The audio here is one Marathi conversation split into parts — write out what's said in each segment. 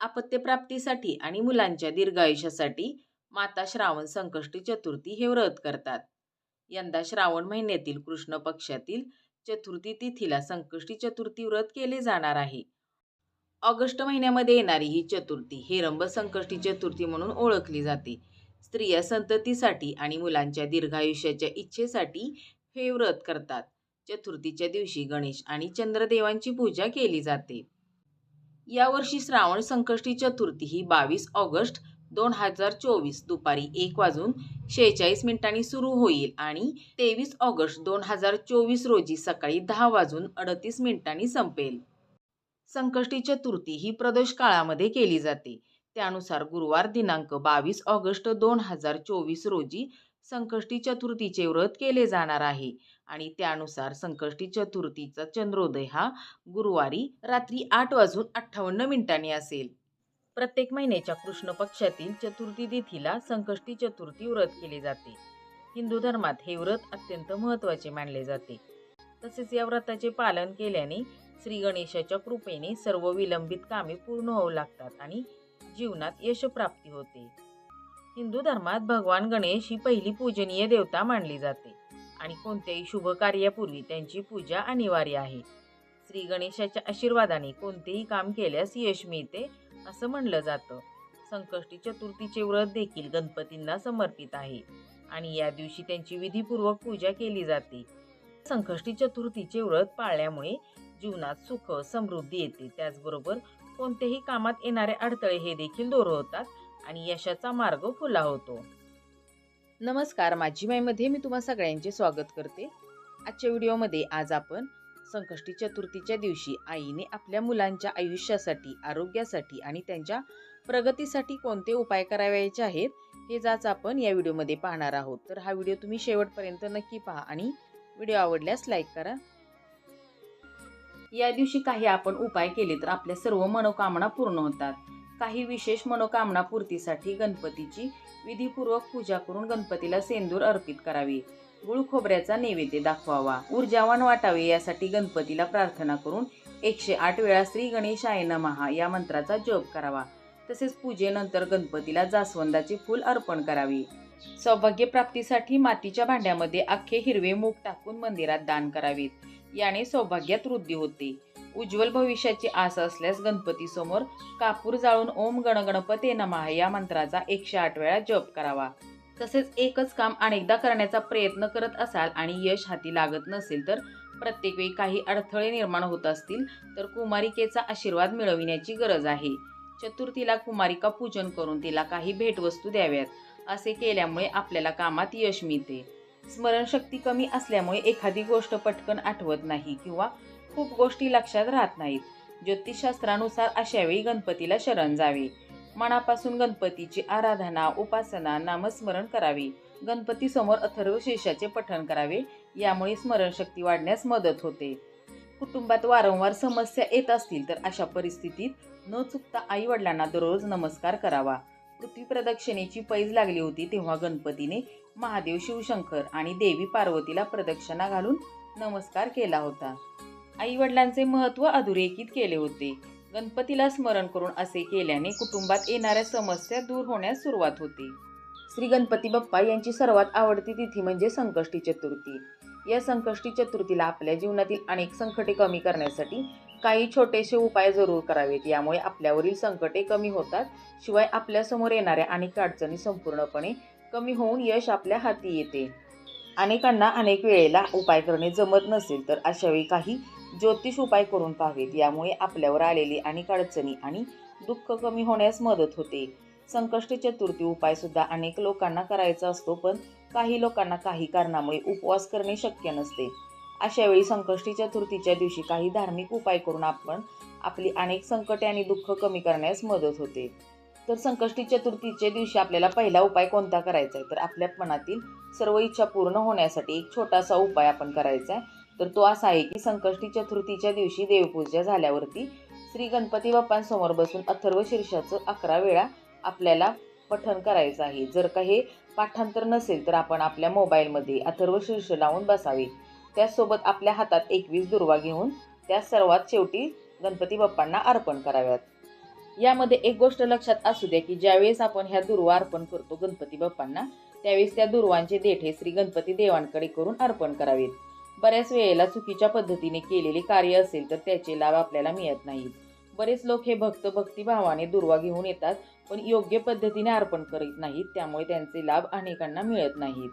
अपत्यप्राप्तीसाठी आणि मुलांच्या दीर्घायुष्यासाठी माता श्रावण संकष्टी चतुर्थी हे व्रत करतात. यंदा श्रावण महिन्यातील कृष्ण पक्षातील चतुर्थी तिथीला संकष्टी चतुर्थी व्रत केले जाणार आहे. ऑगस्ट महिन्यामध्ये येणारी ही चतुर्थी हेरंब संकष्टी चतुर्थी म्हणून ओळखली जाते. स्त्रिया संततीसाठी आणि मुलांच्या दीर्घायुष्याच्या इच्छेसाठी हे व्रत करतात. चतुर्थीच्या दिवशी गणेश आणि चंद्रदेवांची पूजा केली जाते. यावर्षी श्रावण संकष्टी चतुर्थी ही बावीस ऑगस्ट दोन हजार चोवीस दुपारी एक वाजून शेहेचाळीस मिनिटांनी सुरू होईल आणि तेवीस ऑगस्ट दोन हजार चोवीस रोजी सकाळी दहा वाजून अडतीस मिनिटांनी संपेल. संकष्टी चतुर्थी ही प्रदोष काळामध्ये केली जाते. त्यानुसार गुरुवार दिनांक बावीस ऑगस्ट दोन हजार चोवीस रोजी संकष्टी चतुर्थीचे व्रत केले जाणार आहे. आणि त्यानुसार संकष्टी चतुर्थीचा चंद्रोदय हा गुरुवारी रात्री आठ वाजून अठ्ठावन्न मिनिटांनी असेल. प्रत्येक महिन्याच्या कृष्ण पक्षातील चतुर्थी तिथीला संकष्टी चतुर्थी व्रत केले जाते. हिंदू धर्मात हे व्रत अत्यंत महत्त्वाचे मानले जाते. तसेच या व्रताचे पालन केल्याने श्री गणेशाच्या कृपेने सर्व विलंबित कामे पूर्ण होऊ लागतात आणि जीवनात यशप्राप्ती होते. हिंदू धर्मात भगवान गणेश ही पहिली पूजनीय देवता मानली जाते आणि कोणत्याही शुभ कार्यापूर्वी त्यांची पूजा अनिवार्य आहे. श्री गणेशाच्या आशीर्वादाने कोणतेही काम केल्यास यश मिळते असं म्हणलं जातं. संकष्टी चतुर्थीचे व्रत देखील गणपतींना समर्पित आहे आणि या दिवशी त्यांची विधीपूर्वक पूजा केली जाते. संकष्टी चतुर्थीचे व्रत पाळल्यामुळे जीवनात सुख समृद्धी येते. त्याचबरोबर कोणत्याही कामात येणारे अडथळे हे देखील दूर होतात. आणि यशाचा मार्ग खुला होतो. नमस्कार माझी माईमध्ये मी तुम्हा सगळ्यांचे स्वागत करते. आजच्या व्हिडिओमध्ये आज आपण संकष्टी चतुर्थीच्या दिवशी आईने आपल्या मुलांच्या आयुष्यासाठी आरोग्यासाठी आणि त्यांच्या प्रगतीसाठी कोणते उपाय करावायचे आहेत हे जाच आपण या व्हिडिओमध्ये पाहणार आहोत. तर हा व्हिडिओ तुम्ही शेवटपर्यंत नक्की पहा आणि व्हिडिओ आवडल्यास लाईक करा. या दिवशी काही आपण उपाय केले तर आपल्या सर्व मनोकामना पूर्ण होतात. काही विशेष मनोकामना पूर्तीसाठी गणपतीची विधीपूर्वक पूजा करून गणपतीला सेंदूर अर्पित करावी. गुळ खोबऱ्याचा नैवेद्य दाखवावा. ऊर्जावान वाटावे यासाठी गणपतीला प्रार्थना करून एकशे आठ वेळा श्री गणेशाय नमहा या मंत्राचा जप करावा. तसेच पूजेनंतर गणपतीला जास्वंदाचे फूल अर्पण करावे. सौभाग्य प्राप्तीसाठी मातीच्या भांड्यामध्ये अख्खे हिरवे मूग टाकून मंदिरात दान करावेत. याने सौभाग्यात वृद्धी होते. उज्ज्वल भविष्याची आस असल्यास गणपतीसमोर कापूर जाळून ओम गणगणपते नमः या मंत्राचा एकशे आठ वेळा जप करावा. तसेच एकच काम अनेकदा करण्याचा प्रयत्न करत असाल आणि यश हाती लागत नसेल तर प्रत्येक वेळी काही अडथळे निर्माण होत असतील तर कुमारिकेचा आशीर्वाद मिळविण्याची गरज आहे. चतुर्थीला कुमारिका पूजन करून तिला काही भेटवस्तू द्याव्यात असे केल्यामुळे आपल्याला कामात यश मिळते. स्मरणशक्ती कमी असल्यामुळे एखादी गोष्ट पटकन आठवत नाही किंवा खूप गोष्टी लक्षात राहत नाहीत. ज्योतिषशास्त्रानुसार अशावेळी गणपतीला शरण जावे. मनापासून गणपतीची आराधना उपासना नामस्मरण करावे. गणपती समोर अथर्व शेषाचे पठण करावे. यामुळे स्मरणशक्ती वाढण्यास मदत होते. कुटुंबात वारंवार समस्या येत असतील तर अशा परिस्थितीत न चुकता आई वडिलांना दररोज नमस्कार करावा. पृथ्वी प्रदक्षिणेची पैज लागली होती तेव्हा गणपतीने महादेव शिवशंकर आणि देवी पार्वतीला प्रदक्षिणा घालून नमस्कार केला होता. आईवडिलांचे महत्त्व अधोरेखित केले होते. गणपतीला स्मरण करून असे केल्याने कुटुंबात येणाऱ्या समस्या दूर होण्यास सुरुवात होते. श्री गणपती बाप्पा यांची सर्वात आवडती तिथी म्हणजे संकष्टी चतुर्थी. या संकष्टी चतुर्थीला आपल्या जीवनातील अनेक संकटे कमी करण्यासाठी काही छोटेसे उपाय जरूर करावेत. यामुळे आपल्यावरील संकटे कमी होतात. शिवाय आपल्यासमोर येणाऱ्या अनेक अडचणी संपूर्णपणे कमी होऊन यश आपल्या हाती येते. अनेकांना अनेक वेळेला उपाय करणे जमत नसेल तर अशावेळी काही ज्योतिष उपाय करून पाहावेत. यामुळे आपल्यावर आलेली अनेक अडचणी आणि दुःख कमी होण्यास मदत होते. संकष्टी चतुर्थी उपायसुद्धा अनेक लोकांना करायचा असतो पण काही लोकांना काही कारणामुळे उपवास करणे शक्य नसते. अशावेळी संकष्टी चतुर्थीच्या दिवशी काही धार्मिक उपाय करून आपण आपली अनेक संकटे आणि दुःख कमी करण्यास मदत होते. तर संकष्टी चतुर्थीच्या दिवशी आपल्याला पहिला उपाय कोणता करायचा आहे? तर आपल्या मनातील सर्व इच्छा पूर्ण होण्यासाठी एक छोटासा उपाय आपण करायचा आहे. तर तो असा आहे की संकष्टी चतुर्थीच्या दिवशी देवपूजा झाल्यावरती श्री गणपती बाप्पांसमोर बसून अथर्व शीर्षाचं अकरा वेळा आपल्याला पठण करायचं आहे. जर का हे पाठांतर नसेल तर आपण आपल्या मोबाईलमध्ये अथर्व शीर्ष लावून बसावे. त्यासोबत आपल्या हातात एकवीस दुर्वा घेऊन त्या सर्वात शेवटी गणपती बाप्पांना अर्पण कराव्यात. यामध्ये एक गोष्ट लक्षात असू द्या की ज्यावेळेस आपण ह्या दुर्वा अर्पण करतो गणपती बाप्पांना त्यावेळेस त्या दुर्वांचे देठे श्री गणपती देवांकडे करून अर्पण करावेत. बऱ्याच वेळेला चुकीच्या पद्धतीने केलेली कार्य असेल तर त्याचे लाभ आपल्याला मिळत नाहीत. बरेच लोक हे भक्त भक्तिभावाने दुर्वा घेऊन येतात पण योग्य पद्धतीने अर्पण करीत नाहीत त्यामुळे त्यांचे लाभ अनेकांना मिळत नाहीत.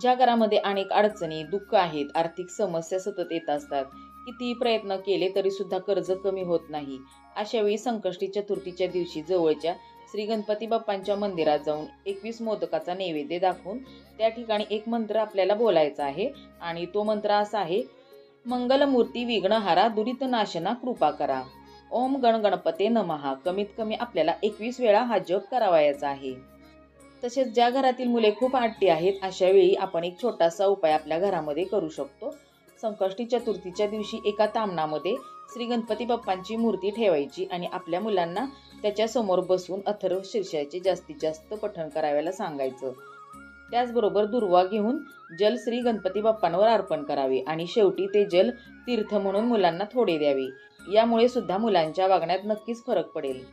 ज्या घरामध्ये अनेक अडचणी दुःख आहेत आर्थिक समस्या सतत येत असतात कितीही प्रयत्न केले तरी सुद्धा कर्ज कमी होत नाही. अशावेळी संकष्टी चतुर्थीच्या दिवशी जवळच्या श्री गणपती बाप्पांच्या मंदिरात जाऊन एकवीस मोदकाचा नैवेद्य दाखवून त्या ठिकाणी एक मंत्र आपल्याला बोलायचा आहे आणि तो मंत्र असा आहे मंगलमूर्ती विघ्नहारा दुरित नाशना कृपा करा. ओम गण गणपते नमहा. कमीत कमी आपल्याला एकवीस वेळा हा जप करावायचा आहे. तसेच ज्या घरातील मुले खूप आट्टी आहेत अशा वेळी आपण एक छोटासा उपाय आपल्या घरामध्ये करू शकतो. संकष्टी चतुर्थीच्या दिवशी एका तामणामध्ये श्री गणपती बाप्पांची मूर्ती ठेवायची आणि आपल्या मुलांना त्याच्यासमोर बसून अथर्व शीर्षाचे जास्तीत जास्त पठण करायला सांगायचं. त्याचबरोबर दुर्वा घेऊन जल श्री गणपती बाप्पांवर अर्पण करावे आणि शेवटी ते जल तीर्थ म्हणून मुलांना थोडे द्यावे. यामुळे सुद्धा मुलांच्या वागण्यात नक्कीच फरक पडेल.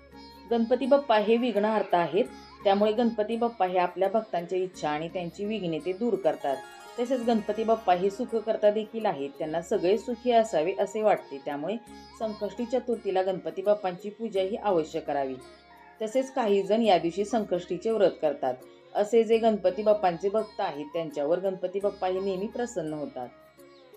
गणपती बाप्पा हे विघ्नहर्ता आहेत त्यामुळे गणपती बाप्पा हे आपल्या भक्तांच्या इच्छा आणि त्यांची विघ्ने ते दूर करतात. तसेच गणपती बाप्पा हे सुखकर्ता देखील आहेत. त्यांना सगळे सुखी असावे असे वाटते. त्यामुळे संकष्टी चतुर्थीला गणपती बाप्पांची पूजा ही अवश्य करावी. तसेच काही जण या दिवशी संकष्टीचे व्रत करतात. असे जे गणपती बाप्पांचे भक्त आहेत त्यांच्यावर गणपती बाप्पा हे नेहमी प्रसन्न होतात.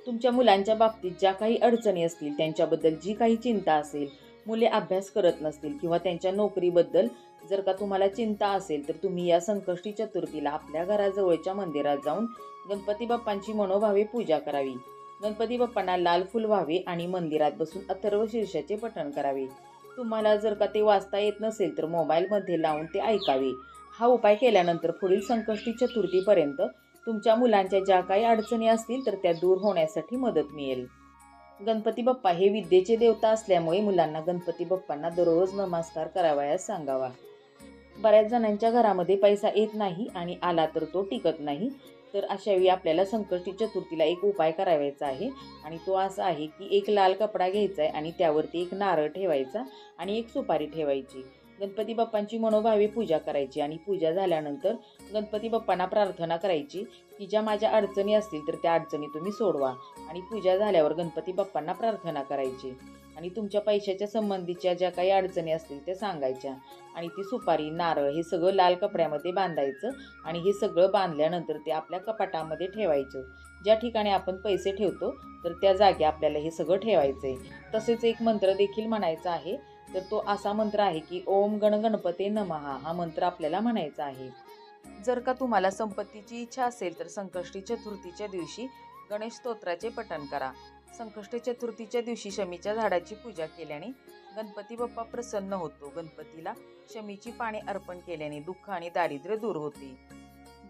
तुमच्या मुलांच्या बाबतीत ज्या काही अडचणी असतील त्यांच्याबद्दल जी काही चिंता असेल मुले अभ्यास करत नसतील किंवा त्यांच्या नोकरीबद्दल जर का तुम्हाला चिंता असेल तर तुम्ही या संकष्टी चतुर्थीला आपल्या घराजवळच्या मंदिरात जाऊन गणपती बाप्पांची मनोभावे पूजा करावी. गणपती बाप्पांना लाल फुल व्हावे आणि मंदिरात बसून अथर्व शीर्षाचे पठण करावे. तुम्हाला जर का ते वाचता येत नसेल तर मोबाईलमध्ये लावून ते ऐकावे. हा उपाय केल्यानंतर पुढील संकष्टी चतुर्थीपर्यंत तुमच्या मुलांच्या ज्या काही अडचणी असतील तर त्या दूर होण्यासाठी मदत मिळेल. गणपती बाप्पा हे विद्येचे देवता असल्यामुळे मुलांना गणपती बाप्पांना दररोज नमस्कार करावयास सांगावा. बऱ्याच जणांच्या घरामध्ये पैसा येत नाही आणि आला तर तो टिकत नाही. तर अशावेळी आपल्याला संकष्टी चतुर्थीला एक उपाय करावायचा आहे आणि तो असा आहे की एक लाल कपडा घ्यायचा आहे आणि त्यावरती एक नारळ ठेवायचा आणि एक सुपारी ठेवायची. गणपती बाप्पांची मनोभावे पूजा करायची आणि पूजा झाल्यानंतर गणपती बाप्पांना प्रार्थना करायची की ज्या माझ्या अडचणी असतील तर त्या अडचणी तुम्ही सोडवा. आणि पूजा झाल्यावर गणपती बाप्पांना प्रार्थना करायची. आणि तुमच्या पैशाच्या संबंधीच्या ज्या काही अडचणी असतील त्या सांगायच्या. आणि ती सुपारी नारळ हे सगळं लाल कपड्यामध्ये बांधायचं आणि हे सगळं बांधल्यानंतर ते आपल्या कपाटामध्ये ठेवायचं. ज्या ठिकाणी आपण पैसे ठेवतो तर त्या जागी आपल्याला हे सगळं ठेवायचं आहे तसेच एक मंत्र देखील म्हणायचा आहे तर तो असा मंत्र आहे की ओम गण गणपते नमहा हा मंत्र आपल्याला म्हणायचा आहे. जर का तुम्हाला संपत्तीची इच्छा असेल तर संकष्टी चतुर्थीच्या दिवशी गणेश स्तोत्राचे पठण करा. संकष्टी चतुर्थीच्या दिवशी शमीच्या झाडाची पूजा केल्याने गणपती बाप्पा प्रसन्न होतो. गणपतीला शमीची पाने अर्पण केल्याने दुःख आणि दारिद्र्य दूर होते.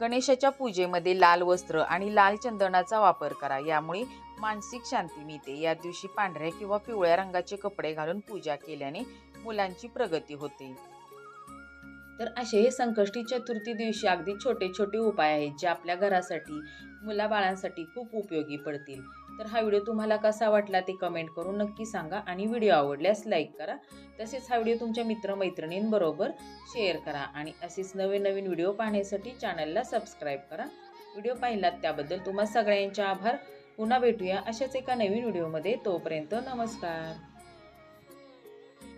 गणेशाच्या पूजेमध्ये लाल वस्त्र आणि लाल चंदनाचा वापर करा. यामुळे मानसिक शांती मिळते. या दिवशी पांढऱ्या किंवा पिवळ्या रंगाचे कपडे घालून पूजा केल्याने मुलांची प्रगती होते. तर असे हे संकष्टी चतुर्थी दिवशी अगदी छोटे छोटे उपाय आहेत जे आपल्या घरासाठी मुलाबाळांसाठी खूप उपयोगी पडतील. तर हा व्हिडिओ तुम्हाला कसा वाटला ते कमेंट करून नक्की सांगा आणि व्हिडिओ आवडल्यास लाईक करा. तसेच हा व्हिडिओ तुमच्या मित्रमैत्रिणींबरोबर शेअर करा आणि असेच नवीन नवीन व्हिडिओ पाहण्यासाठी चॅनलला सबस्क्राईब करा. व्हिडिओ पाहिलात त्याबद्दल तुम्हा सगळ्यांचे आभार. पुन्हा भेटूया अशाच एका नवीन व्हिडिओमध्ये. तोपर्यंत नमस्कार.